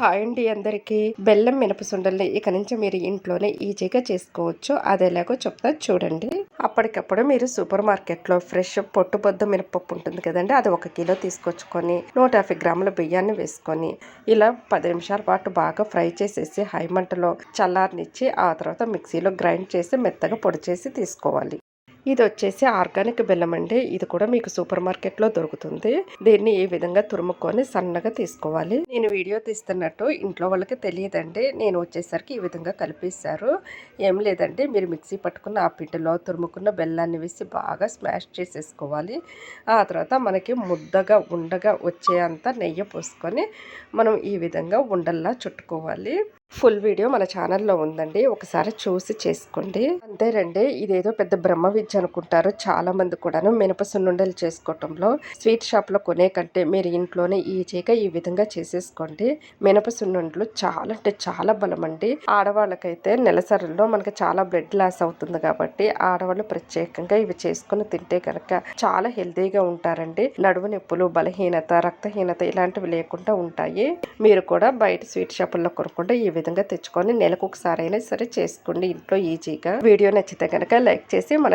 Hi అండి అందరికీ. బెల్లం మినపసుండల్ని ఇక నుంచి మీరు ఇంట్లోనే ఈజీగా చేసుకోవచ్చు. అది ఎలాగో చెప్తా చూడండి. అప్పటికప్పుడు మీరు సూపర్ మార్కెట్లో ఫ్రెష్ పొట్టుబొద్దు మినపప్పు ఉంటుంది కదండి అది ఒక కిలో తీసుకొచ్చుకొని నూట యాభై గ్రాముల బియ్యాన్ని వేసుకొని ఇలా పది నిమిషాల పాటు బాగా ఫ్రై చేసేసి హై మంటలో చల్లారనిచ్చి ఆ తర్వాత మిక్సీలో గ్రైండ్ చేసి మెత్తగా పొడి చేసి తీసుకోవాలి. ఇది వచ్చేసి ఆర్గానిక్ బెల్లం అండి. ఇది కూడా మీకు సూపర్ మార్కెట్లో దొరుకుతుంది. దీన్ని ఈ విధంగా తురుముకొని సన్నగా తీసుకోవాలి. నేను వీడియో తీస్తున్నట్టు ఇంట్లో వాళ్ళకి తెలియదండి. నేను వచ్చేసరికి ఈ విధంగా కలిపిస్తారు ఏం లేదండి. మీరు మిక్సీ పట్టుకున్న ఆ పిండిలో తురుముకున్న బెల్లాన్ని వేసి బాగా స్మాష్ చేసేసుకోవాలి. ఆ తర్వాత మనకి ముద్దగా ఉండగా వచ్చేంత నెయ్యి పోసుకొని మనం ఈ విధంగా ఉండల్లా చుట్టుకోవాలి. ఫుల్ వీడియో మన ఛానల్లో ఉందండి. ఒకసారి చూసి చేసుకోండి. అంతేనండి. ఇదేదో పెద్ద బ్రహ్మ విద్య అనుకుంటారు చాలా మంది కూడాను. మినప సున్నుండలు చేసుకోవటంలో స్వీట్ షాప్లో కొనే కంటే మీరు ఇంట్లోనే ఈజీగా ఈ విధంగా చేసేసుకోండి. మినప సున్నుండలు చాలా అంటే చాలా బలం అండి ఆడవాళ్ళకైతే నెలసరిలో మనకి చాలా బ్లడ్ లాస్ అవుతుంది కాబట్టి ఆడవాళ్ళు ప్రత్యేకంగా ఇవి చేసుకుని తింటే కనుక చాలా హెల్తీగా ఉంటారండి. నడువు నొప్పులు బలహీనత రక్తహీనత ఇలాంటివి లేకుండా ఉంటాయి. మీరు కూడా బయట స్వీట్ షాపుల్లో కొనుక్కుంటే ఈ విధంగా తెచ్చుకొని నెలకు ఒకసారి అయినా సరే చేసుకోండి ఇంట్లో ఈజీగా వీడియో నచ్చితే కనుక లైక్ చేసి మన